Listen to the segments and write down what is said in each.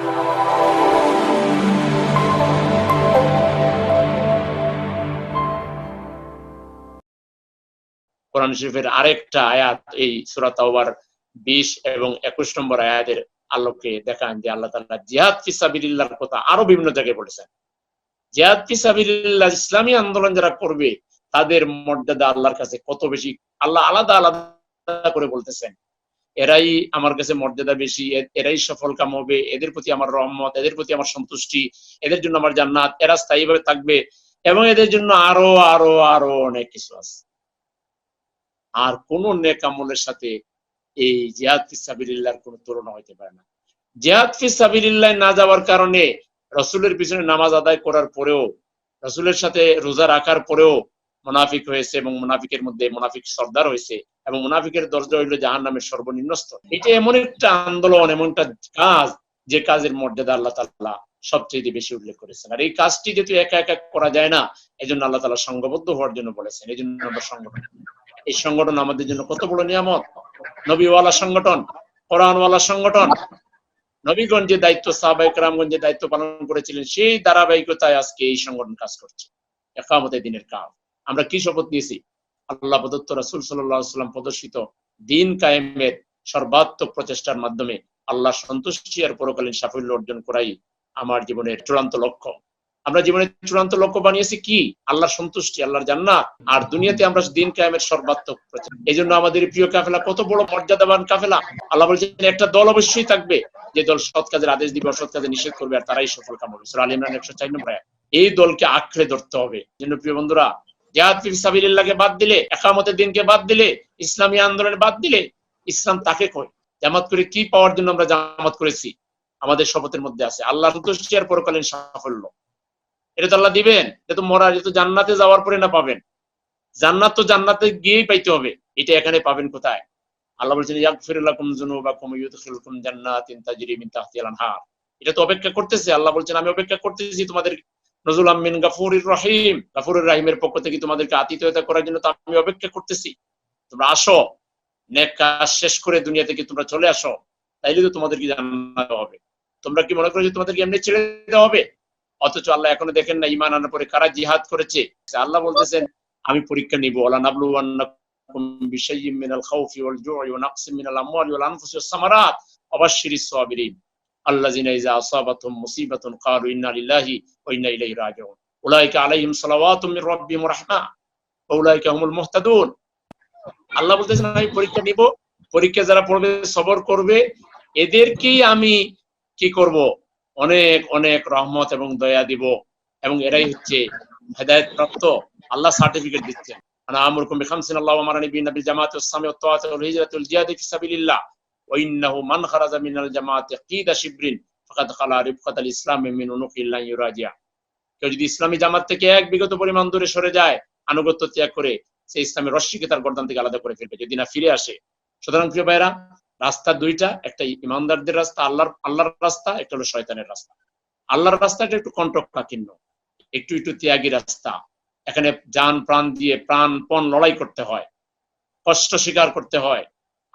কোরআন শরীফের আরেকটা আয়াত এই সুরা তাওবার বিশ এবং একুশ নম্বর আয়াতের আলোকে দেখান যে আল্লাহ তাআলা জিহাদ ফিসাবিলিল্লাহর কথা আরও বিভিন্ন জায়গায় বলেছেন। জিহাদ ফিসাবিলিল্লাহ ইসলামী আন্দোলন যারা করবে, তাদের মর্যাদা আল্লাহর কাছে কত বেশি? আল্লাহ আলাদা আলাদা করে বলতেছেন। এরাই আমার কাছে মর্যাদা বেশি এরাই সফল কাম হবে, এদের প্রতি আমার রহমত, এদের প্রতি আমার সন্তুষ্টি, এদের জন্য আমার জান্নাত, এরা স্থায়ীভাবে থাকবে এবং এদের জন্য আরও আরও আরও অনেক কিছু আছে। আর কোন নেক আমলের সাথে এই জিহাদ ফিসাবিল্লাহর কোনো তুলনা হইতে পারে না। জিহাদ ফিসাবিল্লাহ না যাওয়ার কারণে রসুলের পিছনে নামাজ আদায় করার পরেও, রসুলের সাথে রোজা রাখার পরেও মুনাফিক হয়েছে এবং মুনাফিকের মধ্যে মুনাফিক সর্দার হয়েছে। এবং মুনাফিকের দরজা হইল জাহান নামের সর্বনিম্ন স্তর এটা এমন একটা আন্দোলন, এমন একটা কাজ যে কাজের মর্যাদা আল্লাহ তাআলা সবচেয়ে বেশি উল্লেখ করেছেন। আর এই কাজটি যেহেতু একা একা করা যায় না এই জন্য আল্লাহ তাআলা সংঘবদ্ধ হওয়ার জন্য বলেছেন। এই জন্য আমরা সংগঠন এই সংগঠন আমাদের জন্য কত বড় নিয়ামত? নবীওয়ালা সংগঠন, কোরআনওয়ালা সংগঠন, নবীগঞ্জ যে দায়িত্ব সাহাবাহিক রামগঞ্জে দায়িত্ব পালন করেছিলেন, সেই ধারাবাহিকতায় আজকে এই সংগঠন কাজ করছে। একামতে দিনের কাজ। আমরা কি শপথ নিয়েছি? আল্লাহ প্রদত্ত রাসুল সাল্লাম প্রদর্শিত দিন কায়েমের সর্বাত্মক প্রচেষ্টার মাধ্যমে আল্লাহ সন্তুষ্টি আর পরকালীন সাফল্য অর্জন করাই আমার জীবনের চূড়ান্ত লক্ষ্য। আমরা জীবনের চূড়ান্ত লক্ষ্য বানিয়েছি কি? আল্লাহর সন্তুষ্টি, আল্লাহর জান্নাত। আর দুনিয়াতে আমরা দিন কায়েমের সর্বাত্মক প্রচেষ্টা। এই জন্য আমাদের প্রিয় কাফেলা, কত বড় মর্যাদাবান কাফেলা। আল্লাহ বলছেন, একটা দল অবশ্যই থাকবে। যে দল সৎ কাজের আদেশ দিবে, অসৎ কাজে নিষেধ করবে, আর তারাই সফল কাম হবে সুরা আল ইমরান একশো চার নম্বর এই দলকে আঁকড়ে ধরতে হবে। জন্য প্রিয় বন্ধুরা জাহাদ বাদ দিলে, একামতের দিনকে বাদ দিলে, ইসলামী আন্দোলনে বাদ দিলে, ইসলাম তাকে কয়? জামাত করে কি পাওয়ার জন্য আমরা জামাত করেছি? আমাদের শপথের মধ্যে আছে। আল্লাহ সন্তুষ্টি পরকালীন সাফল্য। এটা তো আল্লাহ দিবেন। এটা তো মরা এটা তো জান্নাতে যাওয়ার পরে না পাবেন। জান্নাত তো জান্নাতে গিয়েই পাইতে হবে। এটা এখানে পাবেন কোথায়? আল্লাহ বলছেন এটা তো অপেক্ষা করতেছে। আল্লাহ বলছেন, আমি অপেক্ষা করতেছি তোমাদের গাফুরির রহিম। রাহিমের পক্ষ থেকে তোমাদেরকে করার জন্য তো আমি অপেক্ষা করতেছি। তোমরা আসো, নেক কাজ শেষ করে দুনিয়া থেকে তোমরা চলে আসো, তাইলে তো জানানো হবে। তোমরা কি মনে করো যে তোমাদেরকে এমনি ছেড়ে দেওয়া হবে? অথচ আল্লাহ এখনও দেখেন না ইমান আনার পরে কারা জিহাদ করেছে? আল্লাহ বলতেছেন, আমি পরীক্ষা নিব। আল্লাহ নাবলু বিশাইয়্যিম মিনাল খাউফি ওয়াল জুই ওয়া নাকসিম মিনাল আমওয়ালি ওয়াল আনফুসি ওয়াস সামারাত। অবশ্যই সাবিরিন আল্লাযিনা ইযা আসাবাতহুম মুসিবাতুন ক্বালু ইন্না লিল্লাহি ওয়া ইন্না ইলাইহি রাজিউন। উলাইকা আলাইহিম সালাওয়াতুম মির রাব্বিহিম ওয়া রাহমা ওয়া উলাইকা হুমুল মুহতাদুন। আল্লাহ বলতেছেন, আমি পরীক্ষা নিব। পরীক্ষা যারা পড়বে, সবর করবে। এদেরকেই আমি কি করব? অনেক অনেক রহমত এবং দয়া দিব। এবং এরাই হচ্ছে হেদায়ত প্রাপ্ত আল্লাহ সার্টিফিকেট দিচ্ছেন। আনা আমরকুম বিখামসিন আল্লাহু ওয়া মারানি বিন নাবিল জামাতি ওয়াস সামি ওয়া তাওয়াতুল হিজরাতুল জিহাদি ফি সাবিলিল্লাহ। কেউ যদি ইসলামী জামাত থেকে এক বিগত পরিমাণ দূরে সরে যায়, আনুগত্য ত্যাগ করে ইসলামের রশ্মিকে তার গর্দান থেকে আলাদা করে ফেলবে যদি না ফিরে আসে। সুতরাং প্রিয় ভাইরা রাস্তা দুইটা, একটা ইমানদারদের রাস্তা, আল্লাহর আল্লাহর রাস্তা, একটা হলো শয়তানের রাস্তা। আল্লাহর রাস্তাটা একটু কণ্ঠকাকীর্ণ একটু একটু ত্যাগী রাস্তা। এখানে যান প্রাণ দিয়ে প্রাণ পণ লড়াই করতে হয়, কষ্ট স্বীকার করতে হয়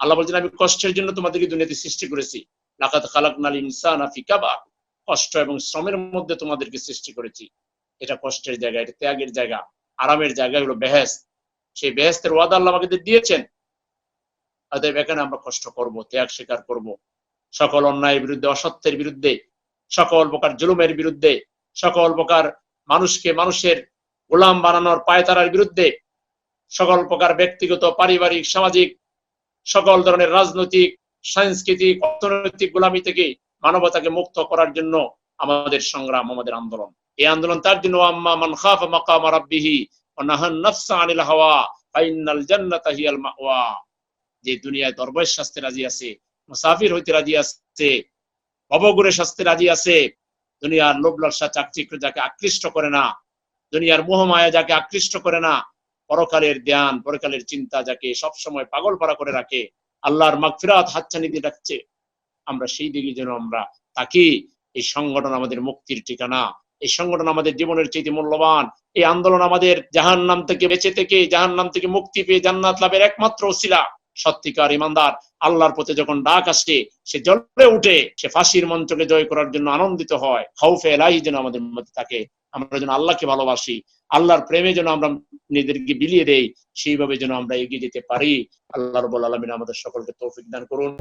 আল্লাহ বলছেন, আমি কষ্টের জন্য তোমাদেরকে দুনিয়াতে সৃষ্টি করেছি। লাকাত খালাকনাল ইনসান ফিকাবা কষ্ট এবং শ্রমের মধ্যে তোমাদেরকে সৃষ্টি করেছি। এটা কষ্টের জায়গা, এটা ত্যাগের জায়গা, আরামের জায়গা হলো বেহেস সেই বেহেস্তের ওয়াদা আল্লাহ আমাকে দিয়েছেন। অতএব এখানে আমরা কষ্ট করব, ত্যাগ স্বীকার করব। সকল অন্যায়ের বিরুদ্ধে, অসত্যের বিরুদ্ধে, সকল প্রকার জুলুমের বিরুদ্ধে, সকল প্রকার মানুষকে মানুষের গোলাম বানানোর পায়তারার বিরুদ্ধে, সকল প্রকার ব্যক্তিগত, পারিবারিক, সামাজিক সকল ধরনের রাজনৈতিক, সাংস্কৃতিক, অর্থনৈতিক গোলামি থেকে মানবতাকে মুক্ত করার জন্য আমাদের সংগ্রাম, আমাদের আন্দোলন। এই আন্দোলন তার জন্য আম্মা মান মাকাম রাব্বিহি ওয়া নাফসা আনিল হাওয়া ফাইনাল জান্নাতা হিয়াল মাওয়া। যে দুনিয়ায় দরবেশ শাস্তি রাজি আছে, মুসাফির হইতে রাজি আছে, অবগুরে শাস্তি রাজি আছে, দুনিয়ার লোভ লালসা চাকচিক্য যাকে আকৃষ্ট করে না, দুনিয়ার মোহমায়া যাকে আকৃষ্ট করে না পরকালের ধ্যান পরকালের চিন্তা যাকে সবসময় পাগল পাড়া করে রাখে, আল্লাহর মাগফিরাত হাতছানি দিয়ে রাখছে আমরা সেই দিকে যেন আমরা তাকি। এই সংগঠন আমাদের মুক্তির ঠিকানা। এই সংগঠন আমাদের জীবনের চেয়ে মূল্যবান। এই আন্দোলন আমাদের জাহান নাম থেকে বেঁচে থেকে জাহান নাম থেকে মুক্তি পেয়ে জান্নাত লাভের একমাত্র ওসিলা। সত্যিকার ইমানদার, আল্লাহর পথে যখন ডাক আসে, সে জ্বলে উঠে, সে ফাঁসির মঞ্চকে জয় করার জন্য আনন্দিত হয়। হাউফে এলাই যেন আমাদের মধ্যে থাকে। আমরা যেন আল্লাহকে ভালোবাসি, আল্লাহর প্রেমে যেন আমরা নিজেদেরকে বিলিয়ে দেই, সেইভাবে যেন আমরা এগিয়ে যেতে পারি। আল্লাহ রবুল আলমিন আমাদের সকলকে তৌফিক দান করুন।